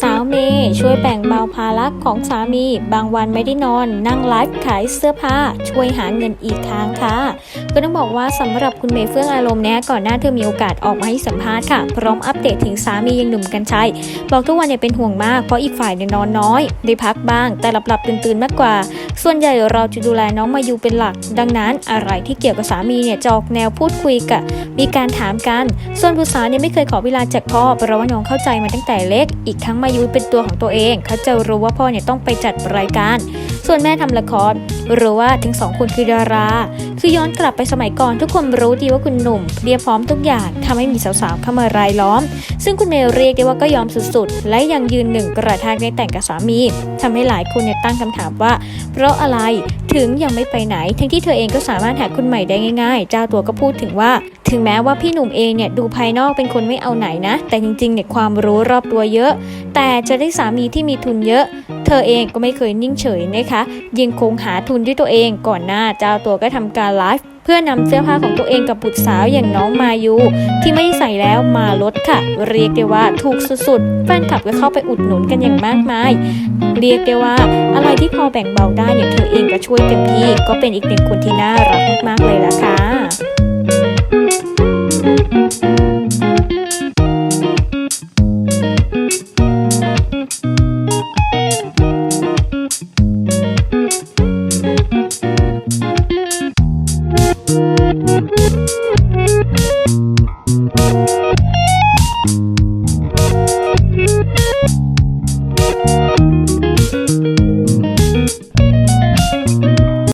สาวเมย์ช่วยแบ่งเบาภาระของสามี บางวันไม่ได้นอน นั่งไลฟ์ขายเสื้อผ้า ช่วยหาเงินอีกทางค่ะ ก็ต้องบอกว่าสำหรับคุณเมย์เฟื่องอารมณ์เนี่ยก่อนหน้าเธอมีโอกาสออกมาให้สัมภาษณ์ค่ะ พร้อมอัปเดตถึงสามียังหนุ่มกัญชัยบอกทุกวันเนี่ยเป็นห่วงมากเพราะอีกฝ่ายเนี่ยนอนน้อย ได้พักบ้าง แต่หลับๆตื่นๆมากกว่า ส่วนใหญ่เราจะดูแลน้องมายูเป็นหลัก ดังนั้นอะไรที่เกี่ยวกับสามีเนี่ยจะออกแนวพูดคุยกับมีการถามกัน ส่วนบุษาเนี่ยไม่เคยขอเวลาจากพ่อเพราะว่าน้องเข้าใจมาตั้งแต่เล็ก อีกทั้งมายูเป็นตัวของตัวเอง เขาจะรู้ว่าพ่อเนี่ยต้องไปจัดรายการ ส่วนแม่ทำละคร หรือว่าทั้งสองคนคือดารา คือย้อนกลับไปสมัยก่อนทุกคนรู้ดีว่าคุณหนุ่มเรียบพร้อมทุกอย่างทำให้มีสาวๆเข้ามารายล้อม ซึ่งคุณเมย์เรียกได้ว่าก็ยอมสุดๆ และยังยืนหนึ่งกระทากในแต่งกับสามีทำให้หลายคนเนี่ยตั้งคำถามว่า เพราะอะไรถึงยังไม่ไปไหน ทั้งที่เธอเองก็สามารถหาคุณใหม่ได้ง่ายๆ เจ้าตัวก็พูดถึงว่า ถึงแม้ว่าพี่หนุ่มเองเนี่ยดูภายนอกเป็นคนไม่เอาไหนนะ แต่จริงๆเนี่ยความรู้รอบตัวเยอะ แต่จะได้สามีที่มีทุนเยอะ เธอเองก็ไม่เคยนิ่งเฉยนะคะยังคงหาทุนด้วยตัวเองก่อนหน้าเจ้าตัวก็ทำการไลฟ์เพื่อนำเสื้อผ้าของตัวเองกับบุตรสาวอย่างน้องมายู ที่ไม่ใส่แล้วมาลดค่ะ เรียกได้ว่าถูกสุดๆแฟนคลับก็เข้าไปอุดหนุนกันอย่างมากมาย เรียกได้ว่าอะไรที่พอแบ่งเบาได้เนี่ยเธอเองก็ช่วยเต็มที่ก็เป็นอีกหนึ่งคนที่น่ารักมากเลยล่ะค่ะ